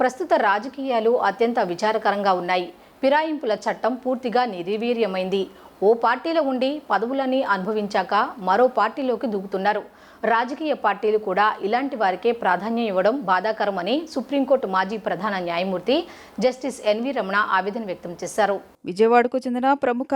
ప్రస్తుత రాజకీయాలు అత్యంత విచారకరంగా ఉన్నాయి. ఫిరాయింపుల చట్టం పూర్తిగా నిర్వీర్యమైంది. ఓ పార్టీలో ఉండి పదవులని అనుభవించాక మరో పార్టీలోకి దూకుతున్నారు. రాజకీయ పార్టీలు కూడా ఇలాంటి వారికే ప్రాధాన్యం ఇవ్వడం బాధాకరమని సుప్రీంకోర్టు మాజీ ప్రధాన న్యాయమూర్తి జస్టిస్ ఎన్వి రమణ ఆవేదన వ్యక్తం చేశారు. విజయవాడకు చెందిన ప్రముఖ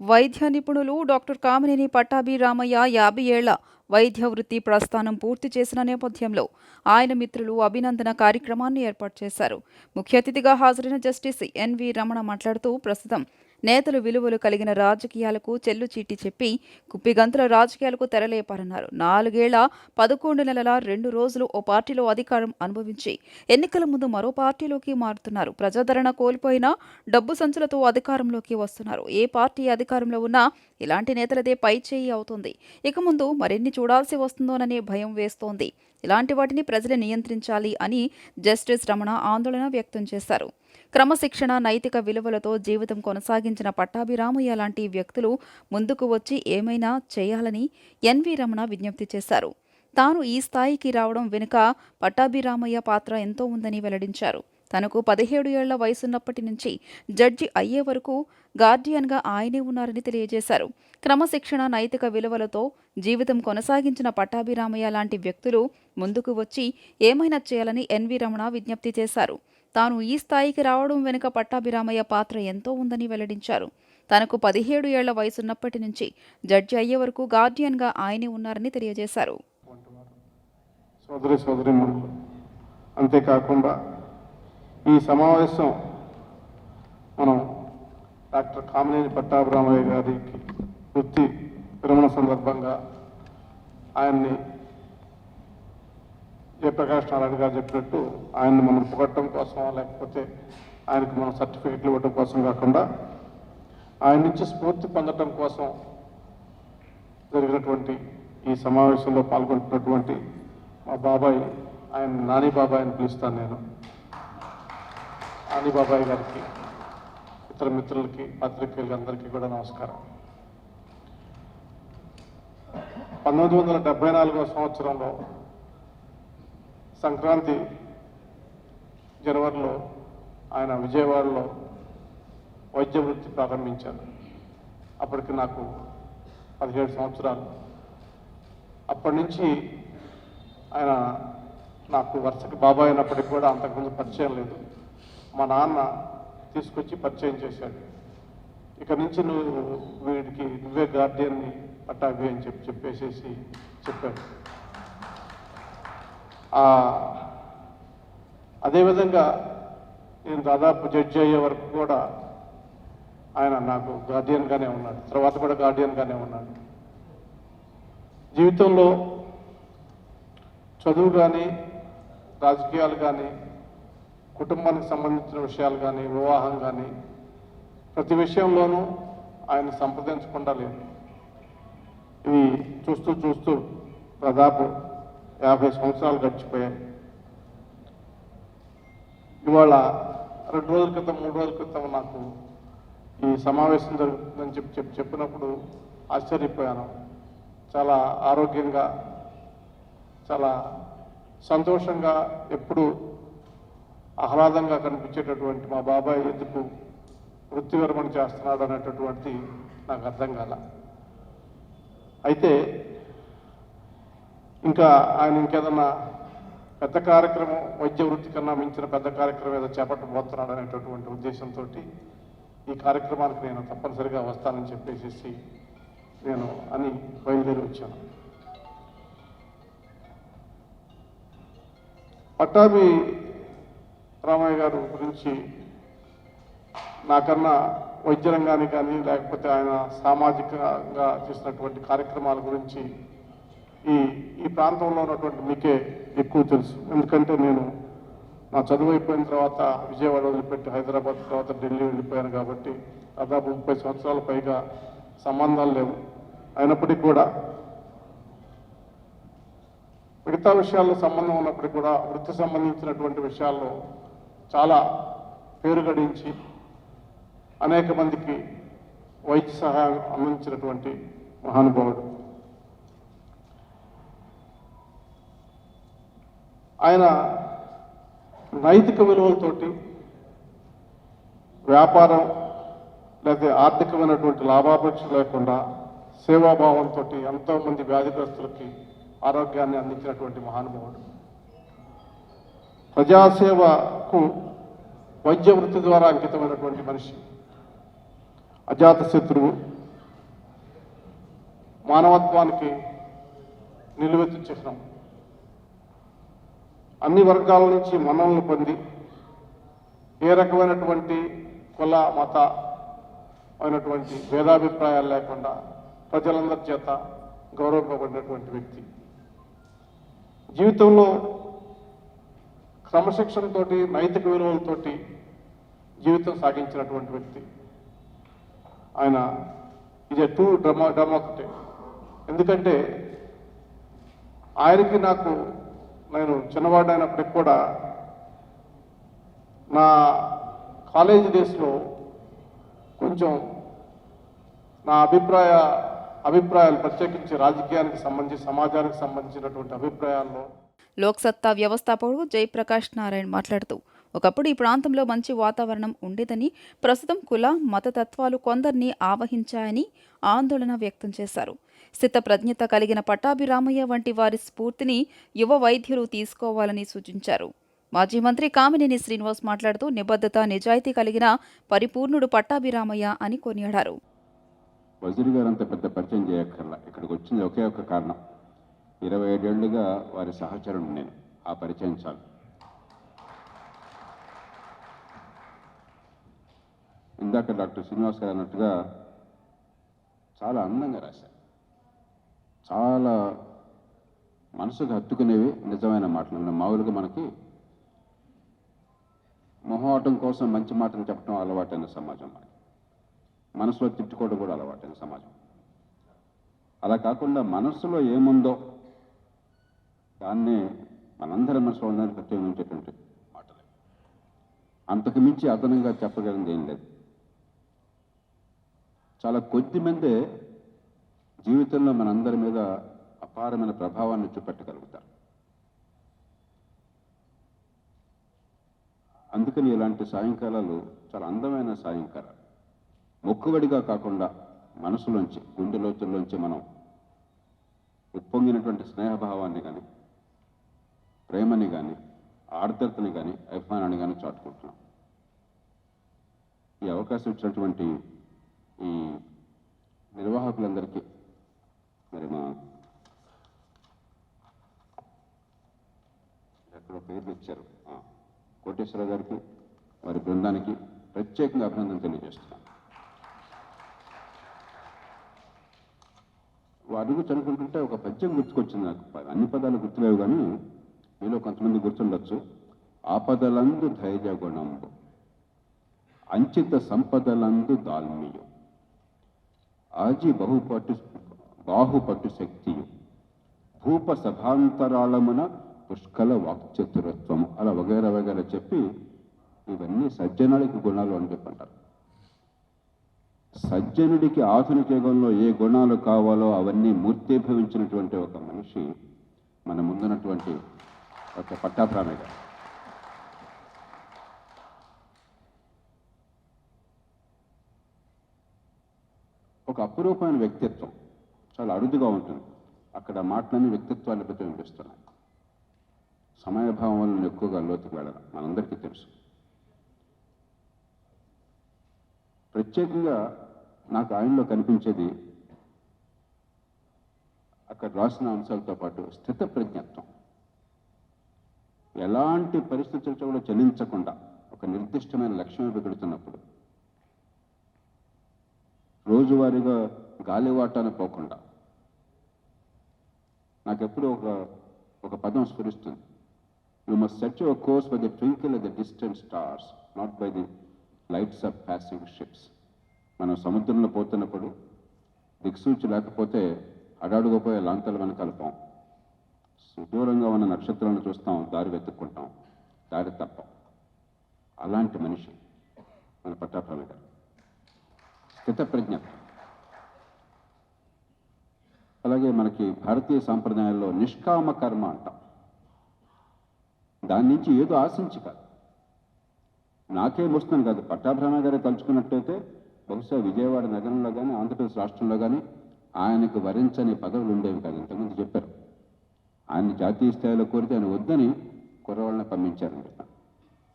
వైద్య నిపుణులు డాక్టర్ కామినేని పట్టాభి రామయ్య యాభై ఏళ్ళ వైద్య వృత్తి ప్రస్థానం పూర్తి చేసిన నేపథ్యంలో ఆయన మిత్రులు అభినందన కార్యక్రమాన్ని ఏర్పాటు చేశారు. ముఖ్య అతిథిగా హాజరైన జస్టిస్ ఎన్వి రమణ మాట్లాడుతూ ప్రస్తుతం నేతలు విలువలు కలిగిన రాజకీయాలకు చెల్లు చీటి చెప్పి కుప్పిగంతుల రాజకీయాలకు తెరలేపారన్నారు. నాలుగేళ్ళ పదకొండు నెలల రెండు రోజులు ఓ పార్టీలో అధికారం అనుభవించి ఎన్నికల ముందు మరో పార్టీలోకి మారుతున్నారు. ప్రజాదరణ కోల్పోయినా డబ్బు సంచులతో అధికారంలోకి వస్తున్నారు. ఏ పార్టీ అధికారంలో ఉన్నా ఇలాంటి నేతలదే పై చేయి అవుతుంది. ఇక ముందు మరిన్ని చూడాల్సి వస్తుందోననే భయం వేస్తోంది. ఇలాంటి వాటిని ప్రజలు నియంత్రించాలి అని జస్టిస్ రమణ ఆందోళన వ్యక్తం చేశారు. క్రమశిక్షణ నైతిక విలువలతో జీవితం కొనసాగించిన పట్టాభిరామయ్య లాంటి వ్యక్తులు ముందుకు వచ్చి ఏమైనా చేయాలని ఎన్వి రమణ విజ్ఞప్తి చేశారు. తాను ఈ స్థాయికి రావడం వెనుక పట్టాభిరామయ్య పాత్ర ఎంతో ఉందని వెల్లడించారు. తనకు పదిహేడు ఏళ్ళ వయసున్నప్పటి నుంచి జడ్జి అయ్యే వరకు గార్డియన్గా ఆయనే ఉన్నారని తెలియజేశారు. క్రమశిక్షణ నైతిక విలువలతో జీవితం కొనసాగించిన పట్టాభిరామయ్య లాంటి వ్యక్తులు ముందుకు వచ్చి ఏమైనా చేయాలని ఎన్వి రమణ విజ్ఞప్తి చేశారు. తాను ఈ స్థాయికి రావడం వెనుక పట్టాభిరామయ్య పాత్ర ఎంతో ఉందని వెల్లడించారు. తనకు పదిహేడు ఏళ్ళ వయసున్నప్పటి నుంచి జడ్జి అయ్యే వరకు గార్డియన్గా ఆయనే ఉన్నారని తెలియజేశారు. సోదరి సోదరి అంతేకాకుండా ఈ సమావేశం మనం డాక్టర్ కామినేని పట్టాభిరామయ్య గారికి వృత్తి విరమణ సందర్భంగా ఆయన్ని జయప్రకాష్ నారాయణ గారు చెప్పినట్టు ఆయన్ని మనం పొగట్టడం కోసం లేకపోతే ఆయనకు మనం సర్టిఫికెట్లు ఇవ్వడం కోసం కాకుండా ఆయన నుంచి స్ఫూర్తి పొందడం కోసం జరిగినటువంటి ఈ సమావేశంలో పాల్గొంటున్నటువంటి మా బాబాయ్ ఆయన నాని బాబాయ్ అని పిలుస్తాను నేను. నాని బాబాయ్ గారికి ఇతర మిత్రులకి పత్రికలకి అందరికీ కూడా నమస్కారం. పంతొమ్మిది వందల డెబ్బై నాలుగో సంవత్సరంలో సంక్రాంతి జనవరిలో ఆయన విజయవాడలో వైద్య వృత్తి ప్రారంభించారు. అప్పటికి నాకు పదిహేడు సంవత్సరాలు. అప్పటి నుంచి ఆయన నాకు వరుసకి బాబాయ్ అయినప్పటికి కూడా అంతకుముందు పరిచయం లేదు. మా నాన్న తీసుకొచ్చి పరిచయం చేశాడు. ఇక నుంచి నువ్వు వీడికి నువ్వే గార్డియన్ని పట్టాభి అని చెప్పి చెప్పేసేసి చెప్పాడు. అదేవిధంగా నేను దాదాపు జడ్జి అయ్యే వరకు కూడా ఆయన నాకు గార్డియన్గానే ఉన్నాడు. తర్వాత కూడా గార్డియన్గానే ఉన్నాడు. జీవితంలో చదువు కానీ రాజకీయాలు కానీ కుటుంబానికి సంబంధించిన విషయాలు కానీ వివాహం కానీ ప్రతి విషయంలోనూ ఆయన సంప్రదించకుండా లేదు ఇవి చూస్తూ చూస్తూ దాదాపు యాభై సంవత్సరాలు గడిచిపోయాయి. ఇవాళ రెండు రోజుల క్రితం మూడు రోజుల క్రితం నాకు ఈ సమావేశం జరుగుతుందని చెప్పి చెప్పి చెప్పినప్పుడు ఆశ్చర్యపోయాను. చాలా ఆరోగ్యంగా చాలా సంతోషంగా ఎప్పుడు ఆహ్లాదంగా కనిపించేటటువంటి మా బాబాయ్ ఎందుకు వృత్తి విరమణ చేస్తున్నాడు అనేటటువంటి నాకు అర్థం కాల. అయితే ఇంకా ఆయన ఇంకేదన్నా పెద్ద కార్యక్రమం వైద్య వృత్తి కన్నా మించిన పెద్ద కార్యక్రమం ఏదో చేపట్టబోతున్నాడు అనేటటువంటి ఉద్దేశంతో ఈ కార్యక్రమానికి నేను తప్పనిసరిగా వస్తానని చెప్పేసి నేను అని బయలుదేరి వచ్చాను. పట్టాభి రామయ్య గారు గురించి నాకన్నా వైద్య రంగానికి కానీ లేకపోతే ఆయన సామాజికంగా చేసినటువంటి కార్యక్రమాల గురించి ఈ ఈ ప్రాంతంలో ఉన్నటువంటి మీకే ఎక్కువ తెలుసు. ఎందుకంటే నేను నా చదువు అయిపోయిన తర్వాత విజయవాడ వదిలిపెట్టి హైదరాబాద్ తర్వాత ఢిల్లీ వెళ్ళిపోయాను కాబట్టి దాదాపు ముప్పై సంవత్సరాల పైగా సంబంధాలు లేవు. అయినప్పటికీ కూడా మిగతా విషయాల్లో సంబంధం ఉన్నప్పటికీ కూడా వృత్తి సంబంధించినటువంటి విషయాల్లో చాలా పేరు గడించి అనేక మందికి వైద్య సహాయం అందించినటువంటి మహానుభావుడు. ఆయన నైతిక విలువలతోటి వ్యాపారం లేదా ఆర్థికమైనటువంటి లాభాపేక్ష లేకుండా సేవాభావంతో ఎంతోమంది వ్యాధిగ్రస్తులకి ఆరోగ్యాన్ని అందించినటువంటి మహానుభావుడు. ప్రజాసేవకు వైద్య వృత్తి ద్వారా అంకితమైనటువంటి మనిషి అజాత శత్రువు మానవత్వానికి నిలువెత్తు చిహ్నం. అన్ని వర్గాల నుంచి మన్ననలు పొంది ఏ రకమైనటువంటి కుల మత అయినటువంటి భేదాభిప్రాయాలు లేకుండా ప్రజలందరి చేత గౌరవింపబడినటువంటి వ్యక్తి. జీవితంలో క్రమశిక్షణతోటి నైతిక విలువలతోటి జీవితం సాగించినటువంటి వ్యక్తి. ఆయన ఇది టూ డ్రమా డ్రమా ఒకటే ఎందుకంటే ఆయనకి నాకు నేను చిన్నవాడైనప్పటికి కూడా నా కాలేజీ డేస్లో కొంచెం నా అభిప్రాయ అభిప్రాయాలు ప్రత్యేకించి రాజకీయానికి సంబంధించి సమాజానికి సంబంధించినటువంటి అభిప్రాయాల్లో లోక్సత్తా వ్యవస్థాపకుడు జయప్రకాష్ నారాయణ్ మాట్లాడుతూ ఒకప్పుడు ఈ ప్రాంతంలో మంచి వాతావరణం ఉండేదని ప్రస్తుతం కుల మతతత్వాలు కొందరిని ఆవహించాయని ఆందోళన వ్యక్తం చేశారు. స్థితప్రజ్ఞత కలిగిన పట్టాభిరామయ్య వంటి వారి స్ఫూర్తిని యువ వైద్యులు తీసుకోవాలని సూచించారు. మాజీ మంత్రి కామినేని శ్రీనివాస్ మాట్లాడుతూ నిబద్ధత నిజాయితీ కలిగిన పరిపూర్ణుడు పట్టాభిరామయ్య అని కొనియాడారు. వజీర్ గారు అంత పెద్ద పరిచయం చేయక్కర్లా. ఇక్కడికి వచ్చింది ఒకే ఒక కారణం. ఇరవై ఏడేళ్ళుగా వారి సహచరుడు నేను. ఆ పరిచయం చాలు. ఇందాక డాక్టర్ శ్రీనివాస్ గారు అన్నట్టుగా చాలా అందంగా రాశారు. చాలా మనసుకు హత్తుకునేవి నిజమైన మాటలు. మామూలుగా మనకి మొహమాటం కోసం మంచి మాటలు చెప్పడం అలవాటైన సమాజం మనకి మనసులో తిట్టుకోవడం కూడా అలవాటైన సమాజం. అలా కాకుండా మనసులో ఏముందో దాన్నే మనందరి మనసులో ఉండడానికి ప్రత్యేకించేటువంటి మాటలు. అంతకు మించి అదనంగా చెప్పగలిగింది ఏం లేదు. చాలా కొద్ది మందే జీవితంలో మనందరి మీద అపారమైన ప్రభావాన్ని చూపెట్టగలుగుతారు. అందుకని ఇలాంటి సాయంకాలాలు చాలా అందమైన సాయంకాలాలు. మొక్కుబడిగా కాకుండా మనసులోంచి గుండె లోతుల్లోంచి మనం ఉప్పొంగినటువంటి స్నేహభావాన్ని కానీ ప్రేమని కానీ ఆర్ద్రతని కానీ అభిమానాన్ని కానీ చాటుకుంటున్నాం. ఈ అవకాశం ఇచ్చినటువంటి ఈ నిర్వాహకులందరికీ మరి మా ఎక్కడో పేర్లు ఇచ్చారు. కోటేశ్వర గారికి వారి బృందానికి ప్రత్యేకంగా అభినందన తెలియజేస్తున్నాను. అడుగు చనుకుంటుంటే ఒక పద్యం గుర్తుకొచ్చింది నాకు. అన్ని పదాలు గుర్తులేవు కానీ మీలో కొంతమంది గుర్తుండొచ్చు. ఆపదలందు ధైర్య గుణంబు అంచిత సంపదలందు దాల్మియు. ఆజి బహుపాటు బాహుపటు శక్తియు. భూప సభాంతరాళమున పుష్కల వాక్చతురత్వము అలా వగైరా వగైరా చెప్పి ఇవన్నీ సజ్జనుడికి గుణాలు అని చెప్పంటారు. సజ్జనుడికి ఆధునిక యుగంలో ఏ గుణాలు కావాలో అవన్నీ మూర్తీభవించినటువంటి ఒక మనిషి మన ముందున్నటువంటి ఒక పట్టాప్రాణిక ఒక అపురూపమైన వ్యక్తిత్వం. చాలా అరుదుగా ఉంటుంది. అక్కడ మాటలన్నీ వ్యక్తిత్వాన్ని ప్రతిబింబిస్తున్నాయి. సమయభావం వల్ల నేను ఎక్కువగా లోతుకు వెళ్ళను మనందరికీ తెలుసు. ప్రత్యేకంగా నాకు ఆయనలో కనిపించేది అక్కడ రాసిన అంశాలతో పాటు స్థిత ప్రజ్ఞత్వం ఎలాంటి పరిస్థితులతో కూడా చలించకుండా ఒక నిర్దిష్టమైన లక్ష్యం పెడుతున్నప్పుడు రోజువారీగా గాలివాటాన పోకుండా నాకెప్పుడు ఒక ఒక పదం స్ఫురిస్తుంది. You must set your course by the twinkle the distant stars not by the lights of passing ships మనం సముద్రంలో పోతున్నప్పుడు దిక్సూచి లేకపోతే అడాడుగుపోయే లాంతలు వెనకాల పోం. సుదూరంగా ఉన్న నక్షత్రాలను చూస్తాం దారి వెతుక్కుంటాం దారి తప్పం. అలాంటి మనిషి మన పట్టాభ్రమ గారు. స్థితప్రజ్ఞత అలాగే మనకి భారతీయ సాంప్రదాయంలో నిష్కామ కర్మ అంటాం. దాని నుంచి ఏదో ఆశించి కాదు. నాకేం వస్తున్నాను కాదు. పట్టాభ్రమ గారే తలుచుకున్నట్టయితే బహుశా విజయవాడ నగరంలో కానీ ఆంధ్రప్రదేశ్ రాష్ట్రంలో కానీ ఆయనకు వరించని పదవులు ఉండేవి కాదు. ఇంతకుముందు చెప్పారు. ఆయన జాతీయ స్థాయిలో కోరితే ఆయన వద్దని కుర్రవాళ్ళని పంపించారు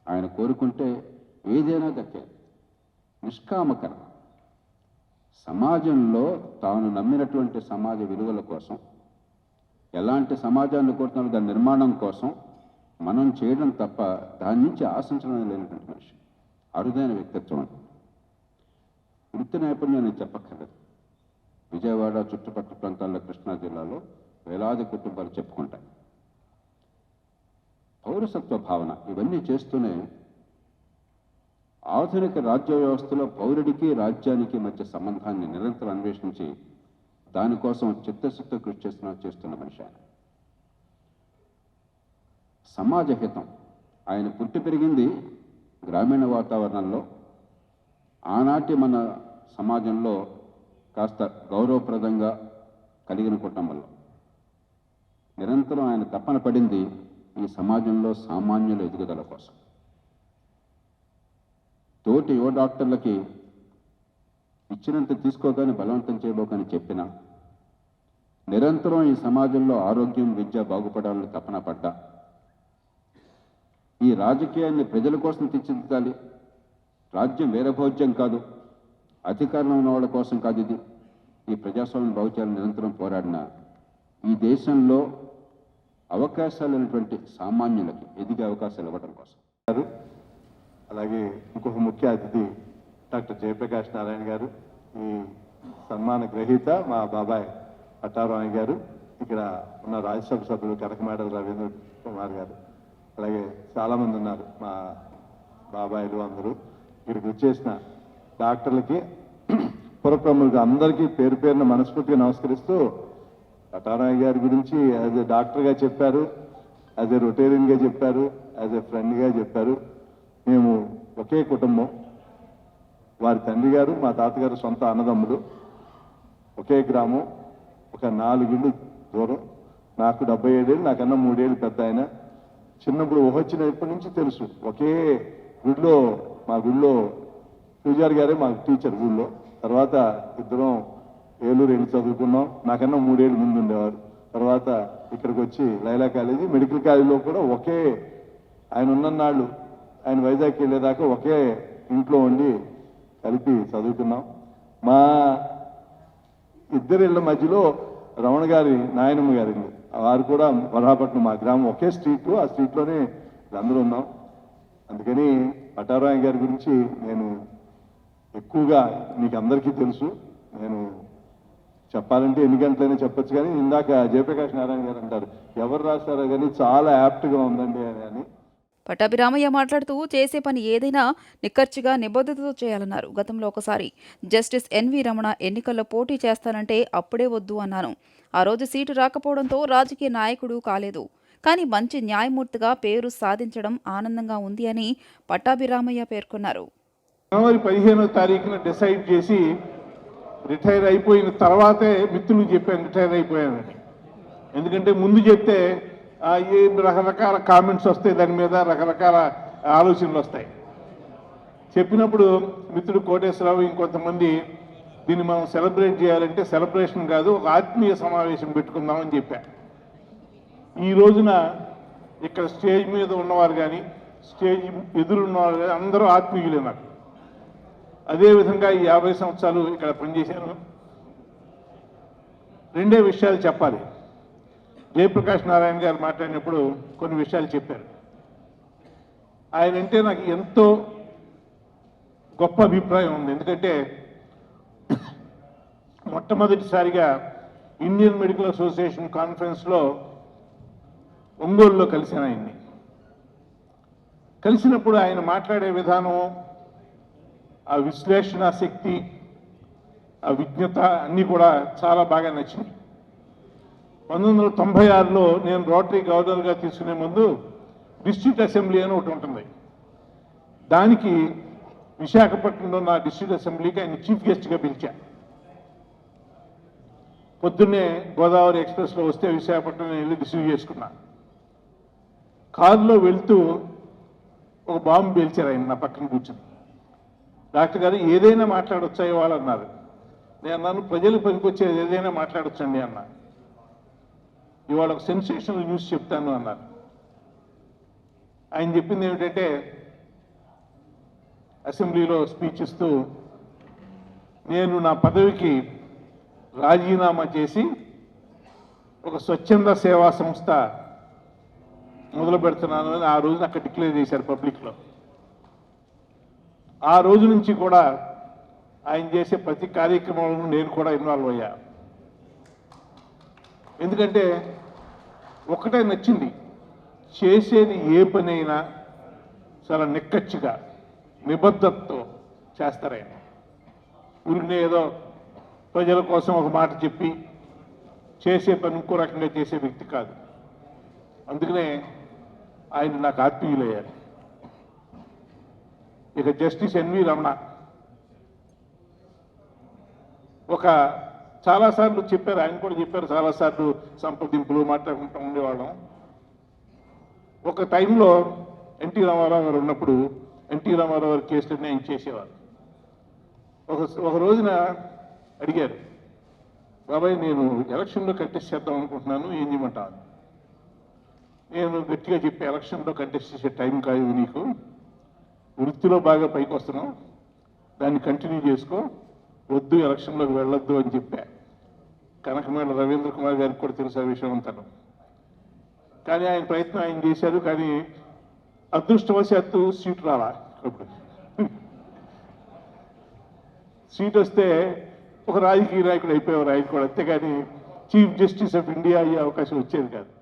ఆయన కోరుకుంటే ఏదైనా దక్కేది. నిష్కామకరం సమాజంలో తాను నమ్మినటువంటి సమాజ విలువల కోసం ఎలాంటి సమాజాన్ని కోరుతున్నారు దాని నిర్మాణం కోసం మనం చేయడం తప్ప దాని నుంచి ఆశించడం లేనటువంటి మనిషి. అరుదైన వ్యక్తిత్వం వృత్తి నైపుణ్యం నేను చెప్పక్కర్లేదు. విజయవాడ చుట్టుపక్కల ప్రాంతాల్లో కృష్ణా జిల్లాలో వేలాది కుటుంబాలు చెప్పుకుంటాయి. పౌరసత్వ భావన ఇవన్నీ చేస్తూనే ఆధునిక రాజ్య వ్యవస్థలో పౌరుడికి రాజ్యానికి మధ్య సంబంధాన్ని నిరంతరం అన్వేషించి దానికోసం చిత్తశుద్ధ కృషి చేస్తున్న చేస్తున్న మనిషి ఆయన. సమాజ హితం. ఆయన పుట్టి పెరిగింది గ్రామీణ వాతావరణంలో. ఆనాటి మన సమాజంలో కాస్త గౌరవప్రదంగా కలిగిన కుటుంబంలో. నిరంతరం ఆయన తపన పడింది ఈ సమాజంలో సామాన్యుల ఎదుగుదల కోసం. తోటి యువ డాక్టర్లకి ఇచ్చినంత తీసుకోగానే బలవంతం చేయబోకని చెప్పిన నిరంతరం ఈ సమాజంలో ఆరోగ్యం విద్య బాగుపడాలని తపన పడ్డా. ఈ రాజకీయాన్ని ప్రజల కోసం తీర్చిదిద్దాలి. రాజ్యం వేరే భోజ్యం కాదు. అధికారంలో ఉన్న వాళ్ళ కోసం కాదు ఇది. ఈ ప్రజాస్వామ్యం బాగుచేయాలని నిరంతరం పోరాడిన ఈ దేశంలో అవకాశాలు ఉన్నటువంటి సామాన్యులకి ఎదిగే అవకాశాలు ఇవ్వడం కోసం. అలాగే ఇంకొక ముఖ్య అతిథి డాక్టర్ జయప్రకాష్ నారాయణ గారు ఈ సన్మాన గ్రహీత మా బాబాయ్ పట్టారాయణ గారు ఇక్కడ ఉన్న రాజ్యసభ సభ్యులు కనకమేడల రవీంద్ర కుమార్ గారు అలాగే చాలామంది ఉన్నారు మా బాబాయిలు అందరూ. ఇక్కడికి వచ్చేసిన డాక్టర్లకి పురప్రముఖులకు అందరికీ పేరు పేరున మనస్ఫూర్తిగా నమస్కరిస్తూ పటారాయ్ గారి గురించి యాజ్ ఎ డాక్టర్గా చెప్పారు యాజ్ ఎ రొటేరియన్గా చెప్పారు యాజ్ ఎ ఫ్రెండ్గా చెప్పారు. మేము ఒకే కుటుంబం. వారి తండ్రి గారు మా తాతగారు సొంత అన్నదమ్ముడు ఒకే గ్రామం. ఒక నాలుగిళ్ళు దూరం. నాకు డెబ్బై ఏడేళ్ళు నాకన్నా మూడేళ్ళు పెద్ద ఆయన. చిన్నప్పుడు ఊహొచ్చినప్పటి నుంచి తెలుసు. ఒకే గుడిలో మా గుడిలో పూజారి గారే మా టీచర్ గుడిలో తర్వాత ఇద్దరం ఏలూరు వెళ్ళి చదువుకున్నాం. నాకన్నా మూడేళ్ళు ముందు ఉండేవారు. తర్వాత ఇక్కడికి వచ్చి లైలా కాలేజీ మెడికల్ కాలేజీలో కూడా ఒకే ఆయన ఉన్ననాళ్ళు ఆయన వైజాగ్ వెళ్ళేదాకా ఒకే ఇంట్లో ఉండి కలిపి చదువుకున్నాం. మా ఇద్దరిళ్ళ మధ్యలో రమణ గారి నాయనమ్మ గారి వారు కూడా వరహాపట్నం మా గ్రామం ఒకే స్ట్రీట్ ఆ స్ట్రీట్లోనే అందరూ ఉన్నాం. అందుకని పటారాయ గారి గురించి నేను ఎక్కువగా మీకు అందరికీ తెలుసు. నేను చెప్పాలంటే ఎన్ని గంటలైనా చెప్పొచ్చు కానీ ఇందాక జయప్రకాష్ నారాయణ గారు అంటారు ఎవరు రాశారో కానీ చాలా యాప్ట్గా ఉందండి అని. పట్టాభిరామయ్య మాట్లాడుతూ చేసే పని ఏదైనా నిక్కర్చిగా నిబద్ధతతో చేయాలన్నారు. గతంలో ఒకసారి జస్టిస్ ఎన్వి రమణ ఎన్నికల్లో పోటీ చేస్తానంటే అప్పుడే వద్దు అన్నాను. ఆ రోజు సీటు రాకపోవడంతో రాజకీయ నాయకుడు కాలేదు. కానీ మంచి న్యాయమూర్తిగా పేరు సాధించడం ఆనందంగా ఉంది అని పట్టాభిరామయ్య పేర్కొన్నారు. జనవరి పదిహేనో తారీఖున డిసైడ్ చేసి రిటైర్ అయిపోయిన తర్వాతే మిత్రులు చెప్పాను రిటైర్ అయిపోయానని. ఎందుకంటే ముందు చెప్తే ఈ ఏ రకరకాల కామెంట్స్ వస్తాయి దాని మీద రకరకాల ఆలోచనలు వస్తాయి. చెప్పినప్పుడు మిత్రుడు కోటేశ్వరరావు ఇంకొంతమంది దీన్ని మనం సెలబ్రేట్ చేయాలంటే సెలబ్రేషన్ కాదు ఒక ఆత్మీయ సమావేశం పెట్టుకుందామని చెప్పా ఈ రోజున ఇక్కడ స్టేజ్ మీద ఉన్నవారు కానీ స్టేజ్ ఎదురున్నవారు కానీ అందరూ ఆత్మీయులే నాకు అదేవిధంగా ఈ యాభై సంవత్సరాలు ఇక్కడ పనిచేశాను. రెండే విషయాలు చెప్పాలి. జయప్రకాష్ నారాయణ గారు మాట్లాడినప్పుడు కొన్ని విషయాలు చెప్పారు. ఆయన అంటే నాకు ఎంతో గొప్ప అభిప్రాయం ఉంది. ఎందుకంటే మొట్టమొదటిసారిగా ఇండియన్ మెడికల్ అసోసియేషన్ కాన్ఫరెన్స్లో ఒంగోలులో కలిసిన ఆయన్ని. కలిసినప్పుడు ఆయన మాట్లాడే విధానం ఆ విశ్లేషణ శక్తి ఆ విజ్ఞత అన్నీ కూడా చాలా బాగా నచ్చింది పంతొమ్మిది వందల తొంభై ఆరులో నేను రోటరీ గవర్నర్గా తీసుకునే ముందు డిస్ట్రిక్ట్ అసెంబ్లీ అని ఒకటి ఉంటుంది. దానికి విశాఖపట్నంలో నా డిస్ట్రిక్ట్ అసెంబ్లీకి ఆయన చీఫ్ గెస్ట్గా పిలిచా. పొద్దున్నే గోదావరి ఎక్స్ప్రెస్లో వస్తే విశాఖపట్నం వెళ్ళి రిసీవ్ చేసుకున్నా. కారులో వెళ్తూ ఒక బాంబు పేల్చారు ఆయన నా పక్కన కూర్చుని. డాక్టర్ గారు ఏదైనా మాట్లాడొచ్చా ఇవాళన్నారు నేను అన్నాను ప్రజలు పనికొచ్చేది ఏదైనా మాట్లాడొచ్చండి అన్నాను ఇవాళ ఒక సెన్సేషనల్ న్యూస్ చెప్తాను అన్నారు. ఆయన చెప్పింది ఏమిటంటే అసెంబ్లీలో స్పీచ్ ఇస్తూ నేను నా పదవికి రాజీనామా చేసి ఒక స్వచ్ఛంద సేవా సంస్థ మొదలు పెడుతున్నాను అని ఆ రోజున అక్కడ డిక్లేర్ చేశారు పబ్లిక్లో ఆ రోజు నుంచి కూడా ఆయన చేసే ప్రతి కార్యక్రమంలో నేను కూడా ఇన్వాల్వ్ అయ్యాను ఎందుకంటే ఒకటే నచ్చింది. చేసేది ఏ పనైనా చాలా నిక్కచ్చిగా నిబద్ధతతో చేస్తారాయన ఊరికనే ఏదో ప్రజల కోసం ఒక మాట చెప్పి చేసే పని ఇంకో రకంగా చేసే వ్యక్తి కాదు. అందుకనే ఆయన నాకు ఆత్మీయులయ్యారు. ఇక జస్టిస్ ఎన్వి రమణ ఒక చాలాసార్లు చెప్పారు ఆయన కూడా చెప్పారు చాలాసార్లు సంప్రదింపులు మాట్లాడుకుంటూ ఉండేవాళ్ళం. ఒక టైంలో ఎన్టీ రామారావు గారు ఉన్నప్పుడు ఎన్టీ రామారావు గారి కేసులన్నీ ఆయన చేసేవారు ఒక ఒక రోజున అడిగారు బాబాయ్ నేను ఎలక్షన్లో కంటెస్ట్ చేద్దాం అనుకుంటున్నాను ఏం చేయమంటాను నేను గట్టిగా చెప్పి ఎలక్షన్లో కంటెస్ట్ చేసే టైం కాదు నీకు. వృత్తిలో బాగా పైకి వస్తున్నావు దాన్ని కంటిన్యూ చేసుకో. వద్దు ఎలక్షన్లోకి వెళ్ళొద్దు అని చెప్పా. కనకమేడ రవీంద్ర కుమార్ గారికి కూడా తెలుసు ఆ విషయం అంతను. కానీ ఆయన ప్రయత్నం ఆయన చేశారు కానీ అదృష్టవశాత్తు సీటు రాలా ఇప్పుడు సీట్ వస్తే ఒక రాజకీయ నాయకుడు అయిపోయేవారు ఆయన కూడా అంతేగాని చీఫ్ జస్టిస్ ఆఫ్ ఇండియా అయ్యే అవకాశం వచ్చేది కాదు.